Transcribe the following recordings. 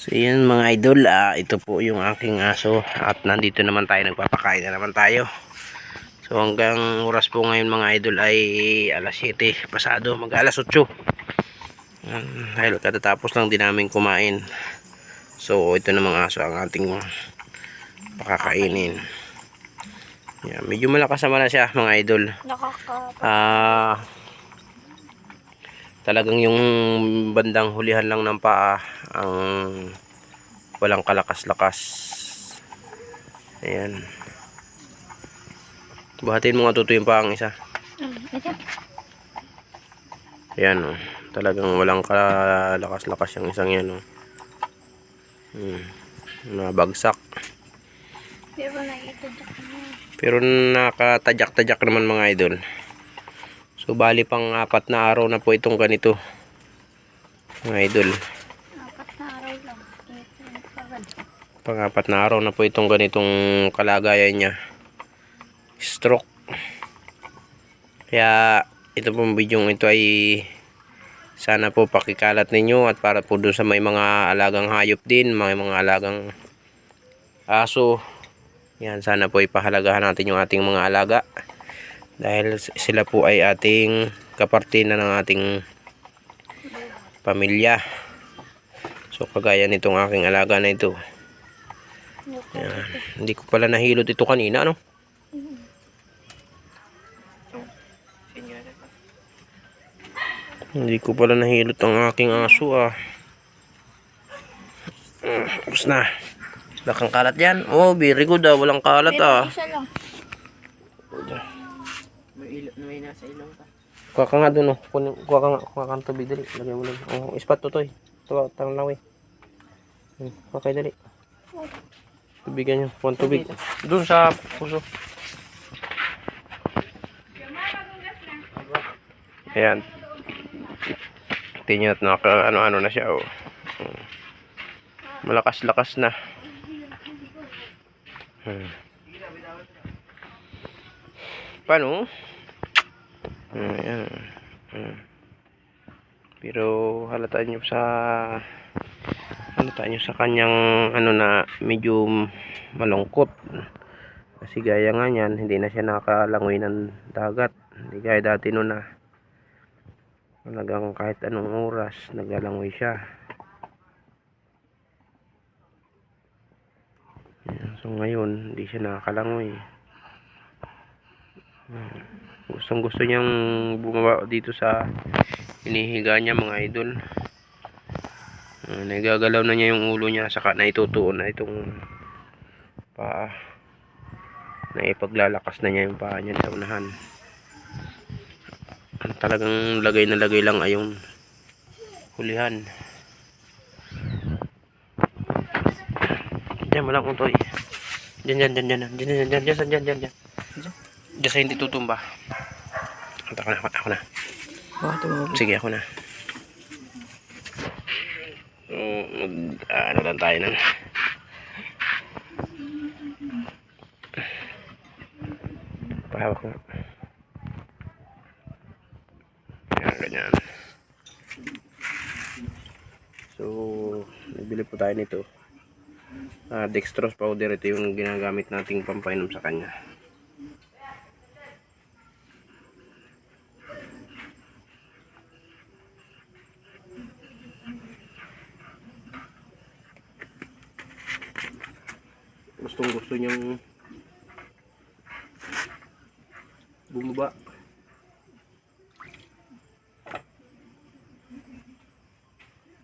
So yun mga idol, ah, ito po yung aking aso at nandito naman tayo, nagpapakain na naman tayo. So hanggang oras po ngayon mga idol ay alas 7 pasado, mag alas 8. Um, dahil katatapos lang din namin kumain. So ito namang aso ang ating pakakainin. Yan, medyo malakas naman na siya mga idol. Nakaka... Ah, talagang yung bandang hulihan lang ng paa ang walang kalakas-lakas. Ayan. Buhatin mo nga tuto yung paang isa. Mm, ito. Ayan oh. Talagang walang kalakas-lakas yung isang yan oh. Hmm. Nabagsak. Pero nakatadyak-tadyak naman mga idol. So bali pang apat na araw na po itong ganito. Mga idol. Apat na araw lang. Pang apat na araw na po itong ganitong kalagayan niya. Stroke. Kaya ito pong video ito ay sana po pakikalat ninyo at para po doon sa may mga alagang hayop din, may mga alagang aso. Yan, sana po ipahalagahan natin yung ating mga alaga. Dahil sila po ay ating kaparte na ng ating pamilya. So kagaya nitong aking alaga na ito. Yan. Hindi ko pala nahilot ito kanina, ano? Hindi ko pala nahilot ang aking aso, ah. Tapos na. Wala kang kalat yan? Oh, very good, ah. Walang kalat, Pero ah. isa lang. May, ilo, may nasa ilong ka. Kuha ka nga dun, oh. Kuha ka nga. Kuha ka ng tubig, dali. Lagay mo dun. Oh, ispat to, toy. Ito, tanglaw, eh. Hmm, kuha kayo, dali. Tubigan nyo. Kuha tubig. Dun sa puso. Ayan. Tingnan at naka ano-ano na siya, oh. Hmm. Malakas-lakas na. Hmm. Paano? Hmm. Pero halata nyo sa halata nyo sa kanyang ano na medyo malungkot. Kasi gaya nga niyan, hindi na siya nakalangoy ng dagat. Hindi gaya dati noon na talagang kahit anong oras naglalangoy siya. So ngayon, hindi siya nakakalangoy. Gustong gusto niyang bumaba dito sa hinihiga niya mga idol. Uh, nagagalaw na niya yung ulo niya saka na itutuon na itong paa. Na ipaglalakas na niya yung paa niya sa unahan. Ang talagang lagay na lagay lang ay yung hulihan. Diyan mo lang untoy. Diyan, diyan, diyan, diyan, diyan, diyan, diyan, diyan, diyan, diyan, diyan. Diyan sa hindi tutumba. Ako na, ako na. Bakit tumawag? Sige, ako na. So, mag, ah, ano lang tayo ng pahawak nga. Yan, ganyan. So, nagbili po tayo nito. Ah, dextrose powder, ito yung ginagamit nating pampainom sa kanya. Gustong gusto niyang bumaba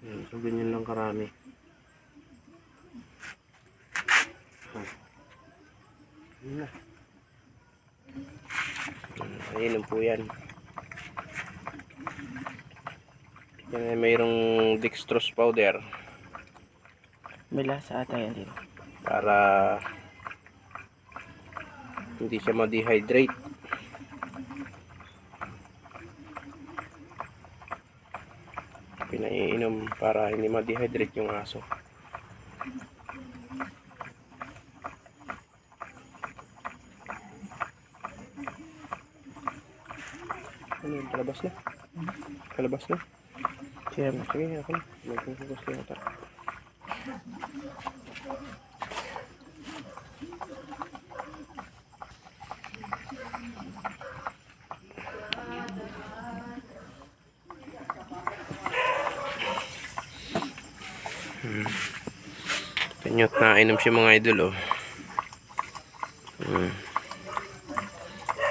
Yan, so ganyan lang karami. Yun na ayun lang po yan yan ay mayroong dextrose powder May lasa ata yan dito. Para hindi siya ma-dehydrate. Pinaiinom para hindi ma-dehydrate yung aso. Ano yun? Palabas na? Palabas na? Siya, Sige, ako na. Magkukugas na yata. Kanyot na inom siya mga idol oh. Hmm.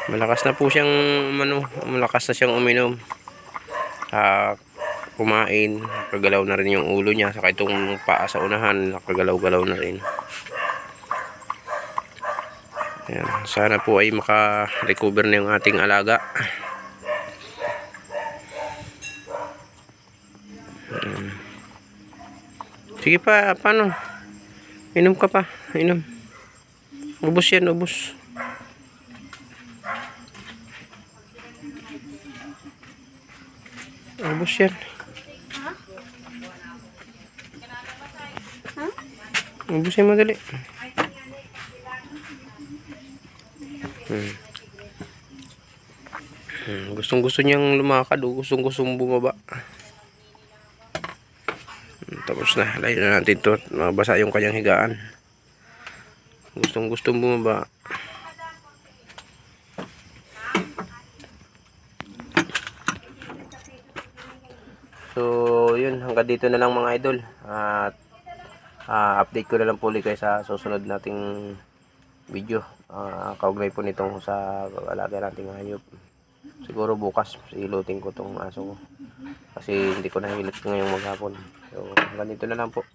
Malakas na po siyang ano, malakas na siyang uminom. Ah, kumain, nakagalaw na rin yung ulo niya saka itong paa sa unahan, nakagalaw-galaw na rin. Ayan, sana po ay maka-recover na yung ating alaga. Sige pa, paano? Inom ka pa, inom. Ubus yan, ubus. Ubus yan. Ubus yan madali. Hmm. Hmm, gustong gusto niyang lumakad o gustong gustong bumaba. Tapos na, layo na natin to. Mabasa yung kanyang higaan. Gustong gustong bumaba. So, yun. Hanggang dito na lang mga idol. At ah, update ko na lang po ulit kayo sa susunod nating video. Ah, kaugnay po nitong sa alaga nating hayop. Siguro bukas, ilutin ko tong aso ko. Kasi hindi ko nahilit ngayong maghapon. So, hanggang dito na lang po.